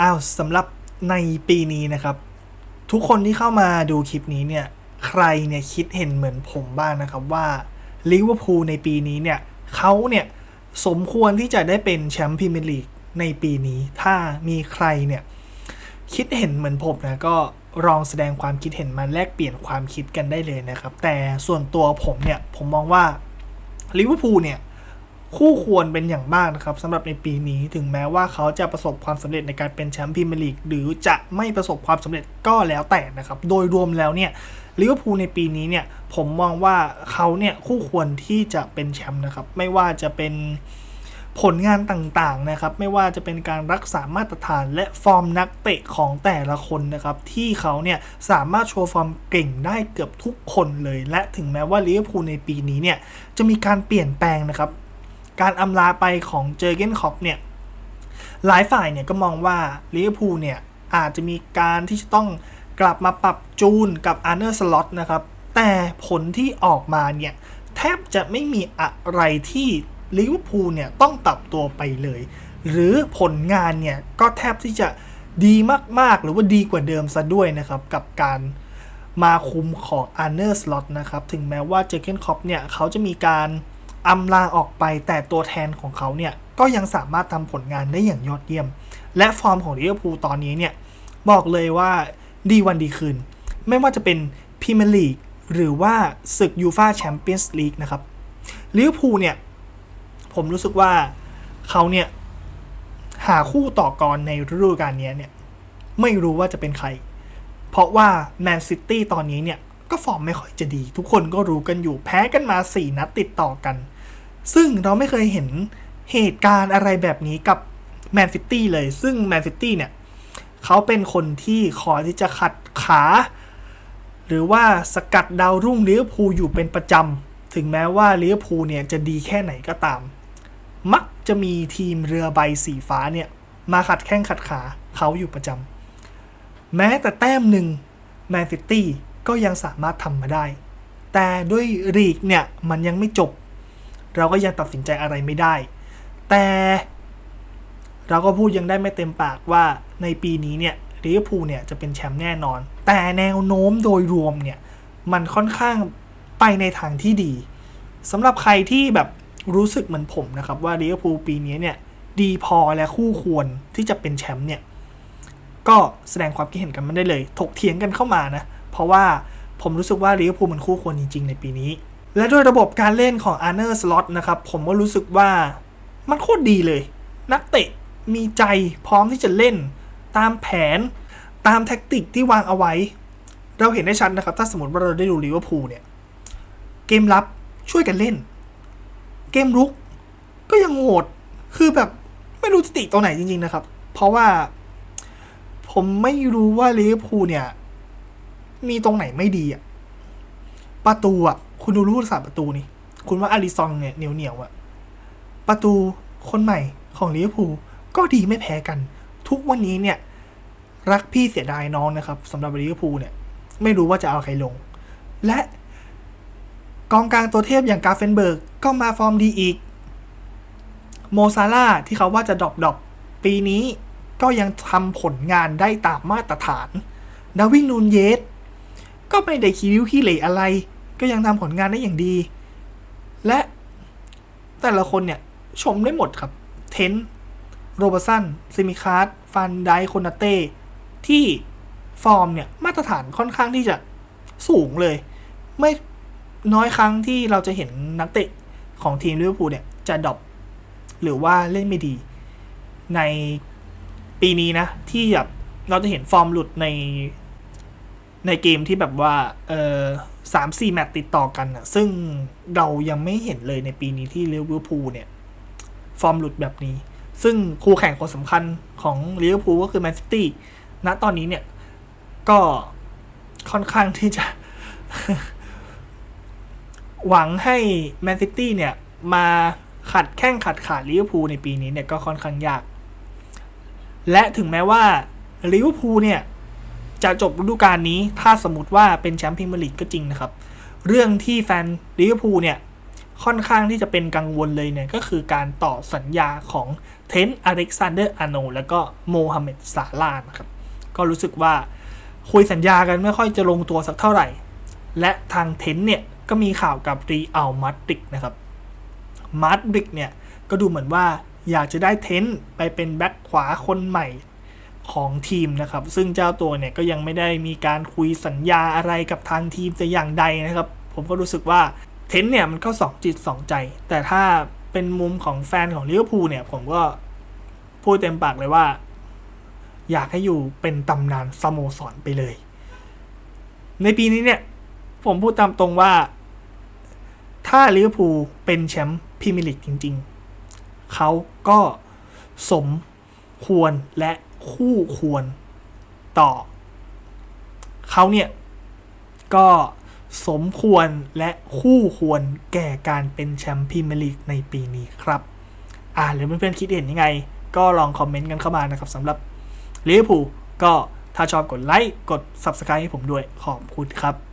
อ้าวสำหรับในปีนี้นะครับ ทุกคนที่เข้ามาดูคลิปนี้เนี่ย ใครเนี่ยคิดเห็นเหมือนผมบ้างนะครับว่าลิเวอร์พูลในปีนี้เนี่ยเขาเนี่ยสมควรที่จะได้เป็นแชมป์พรีเมียร์ลีกในปีนี้ ถ้ามีใครเนี่ยคิดเห็นเหมือนผมนะก็ลองแสดงความคิดเห็นมาแลกเปลี่ยนความคิดกันได้เลยนะครับ แต่ส่วนตัวผมเนี่ยผมมองว่าลิเวอร์พูลเนี่ย คู่ควรเป็นอย่างมากนะครับสำหรับในปีนี้ถึงแม้ว่าเขาจะประสบความสำเร็จในการเป็นแชมป์พรีเมียร์ลีกหรือจะไม่ประสบความสำเร็จก็แล้วแต่นะครับโดยรวมแล้วเนี่ยลิเวอร์พูลในปีนี้เนี่ยผมมองว่าเขาเนี่ยคู่ควรที่จะเป็นแชมป์นะครับไม่ว่าจะเป็นผลงานต่างๆนะครับไม่ว่าจะเป็นการรักษามาตรฐานและฟอร์มนักเตะของแต่ละคนนะครับที่เขาเนี่ยสามารถโชว์ฟอร์มเก่งได้เกือบทุกคนเลย และถึงแม้ว่าลิเวอร์พูลในปีนี้เนี่ยจะมีการเปลี่ยนแปลงนะครับ การอำลาไปของเจอเกนคอปเนี่ยหลายฝ่ายเนี่ยก็มองว่าลิเวอร์พูลเนี่ยอาจจะมีการที่จะต้องกลับมาปรับจูนกับอาร์เนอร์สล็อตนะครับ แต่ผลที่ออกมาเนี่ย แทบจะไม่มีอะไรที่ลิเวอร์พูลเนี่ยต้องปรับตัวไปเลย หรือผลงานเนี่ย ก็แทบที่จะดีมาก ๆ หรือว่าดีกว่าเดิมซะด้วยนะครับ กับการมาคุมของอาร์เนอร์สล็อตนะครับ ถึงแม้ว่าเจอเกนคอปเนี่ย เขาจะมีการ อำลาออกไปแต่ตัวแทนของเขาเนี่ยก็ยังสามารถทำผลงานได้อย่างยอดเยี่ยม และฟอร์มของลิเวอร์พูลตอนนี้เนี่ยบอกเลยว่าดีวันดีคืน ไม่ว่าจะเป็นพรีเมียร์ลีกหรือว่าศึกยูฟาแชมเปี้ยนส์ลีกนะครับลิเวอร์พูลเนี่ยผมรู้สึกว่าเขาเนี่ยหาคู่ต่อกรในฤดูกาลนี้เนี่ยไม่รู้ว่าจะเป็นใคร เพราะว่าแมนซิตี้ตอนนี้เนี่ยก็ฟอร์มไม่ค่อยจะดี ทุกคนก็รู้กันอยู่แพ้กันมา 4 นัดติดต่อกัน ซึ่งเราไม่เคยเห็นเหตุการณ์อะไรแบบนี้กับแมนซิตี้เลย ซึ่งแมนซิตี้เนี่ยเขาเป็นคนที่คอที่จะขัดขา หรือว่าสกัดดาวรุ่งลิเวอร์พูลอยู่เป็นประจำ ถึงแม้ว่าลิเวอร์พูลเนี่ยจะดีแค่ไหนก็ตาม มักจะมีทีมเรือใบสีฟ้าเนี่ยมาขัดแข้งขัดขาเขาอยู่ประจำ แม้แต่แต้มหนึ่งแมนซิตี้ก็ยังสามารถทำมาได้ แต่ด้วยลีกเนี่ยมันยังไม่จบ เราก็ยังตัดสินใจอะไรไม่ได้ แต่เราก็พูดยังได้ไม่เต็มปากว่าในปีนี้เนี่ยลิเวอร์พูลเนี่ยจะเป็นแชมป์แน่นอน แต่แนวโน้มโดยรวมเนี่ยมันค่อนข้างไปในทางที่ดีสำหรับใครที่แบบรู้สึกเหมือนผมนะครับว่าลิเวอร์พูลปีนี้เนี่ยดีพอและคู่ควรที่จะเป็นแชมป์เนี่ยก็แสดงความคิดเห็นกันมาได้เลย ถกเถียงกันเข้ามานะ เพราะว่าผมรู้สึกว่าลิเวอร์พูลมันคู่ควรจริง ๆ ในปีนี้ และด้วยระบบการเล่นของอาร์เนอร์สล็อตนะครับ ผมก็รู้สึกว่ามันโคตรดีเลย นักเตะมีใจพร้อมที่จะเล่น ตามแผนตามแท็กติกที่วางเอาไว้ เราเห็นได้ชัดนะครับ ถ้าสมมติว่าเราได้ดูลิเวอร์พูลเนี่ย เกมรับช่วยกันเล่น เกมรุกก็ยังโหดคือแบบไม่รู้จะติตรงไหนจริง ๆ นะครับ เพราะว่าผมไม่รู้ว่าลิเวอร์พูลเนี่ย มีตรงไหนไม่ดีอะประตูอะ คุณดูรูปศาสตร์ประตูนี่ คุณว่าอาริซองเนี่ยเหนียวเหนียวอะประตูคนใหม่ของลิเวอร์พูลก็ดีไม่แพ้กัน ทุกวันนี้เนี่ย รักพี่เสียดายน้องนะครับสำหรับลิเวอร์พูลเนี่ย ไม่รู้ว่าจะเอาใครลง และกองกลางตัวเทพอย่างกาเฟนเบิร์กก็มาฟอร์มดีอีก โมซาร่าที่เขาว่าจะดรอปดอปปีนี้ก็ยังทำผลงานได้ตามมาตรฐาน ดาวินนูนเยสก็ไม่ได้คิริ้วขี้เหร่อะไร ก็ยังทำผลงานได้อย่างดี และแต่ละคนเนี่ย ชมได้หมดครับ เทนต์โรเบอร์สันซิมิคาร์ดฟันไดโคนาเต้ที่ฟอร์มเนี่ยมาตรฐานค่อนข้างที่จะสูงเลย ไม่น้อยครั้งที่เราจะเห็นนักเตะของทีมลิเวอร์พูลเนี่ย จะดรอปหรือว่าเล่นไม่ดี ในปีนี้นะ ที่แบบเราจะเห็นฟอร์มหลุดในในเกมที่แบบว่า เออ สามสี่แมตช์ติดต่อกันอะซึ่งเรายังไม่เห็นเลยในปีนี้ที่ลิเวอร์พูลเนี่ย ฟอร์มหลุดแบบนี้ ซึ่งคู่แข่งคนสำคัญของลิเวอร์พูลก็คือแมนซิตี้ณตอนนี้เนี่ย ก็ค่อนข้างที่จะ หวังให้แมนซิตี้เนี่ย มาขัดแข้งขัดขาลิเวอร์พูลในปีนี้เนี่ยก็ค่อนข้างยาก และถึงแม้ว่าลิเวอร์พูลเนี่ย จะจบฤดูกาลนี้ ถ้าสมมติว่าเป็นแชมป์พรีเมียร์ลีกก็จริงนะครับ เรื่องที่แฟนลิเวอร์พูลเนี่ยค่อนข้างที่จะเป็นกังวลเลยเนี่ยก็คือการต่อสัญญาของเทนอเล็กซานเดอร์อาโนแล้วก็โมฮัมเหม็ดซาลาห์นะครับก็รู้สึกว่าคุยสัญญากันไม่ค่อยจะลงตัวสักเท่าไหร่ และทางเทนเนี่ยก็มีข่าวกับรีอัลมาดริดนะครับมาดริดเนี่ยก็ดูเหมือนว่าอยากจะได้เทนต์ไปเป็นแบ็คขวาคนใหม่ ของทีมนะครับ ซึ่งเจ้าตัวเนี่ยก็ยังไม่ได้มีการคุยสัญญาอะไรกับทางทีมแต่อย่างใดนะครับ ผมก็รู้สึกว่าเทนต์เนี่ยมันก็สองจิตสองใจ แต่ถ้าเป็นมุมของแฟนของลิเวอร์พูลเนี่ย ผมก็พูดเต็มปากเลยว่า อยากให้อยู่เป็นตำนานสโมสรไปเลย ในปีนี้เนี่ย ผมพูดตามตรงว่า ถ้าลิเวอร์พูลเป็นแชมป์พรีเมียร์ลีกจริง ๆ เขาก็สมควรและ คู่ควรต่อเขาเนี่ยก็สมควรและคู่ควรแก่การเป็นแชมป์พรีเมียร์ลีกในปีนี้ครับ อ่าหรือเพื่อนๆคิดเห็นยังไง ก็ลองคอมเมนต์กันเข้ามานะครับสำหรับลิเวอร์พูลก็ถ้าชอบกดไลค์กด Subscribe ให้ผมด้วยขอบคุณครับ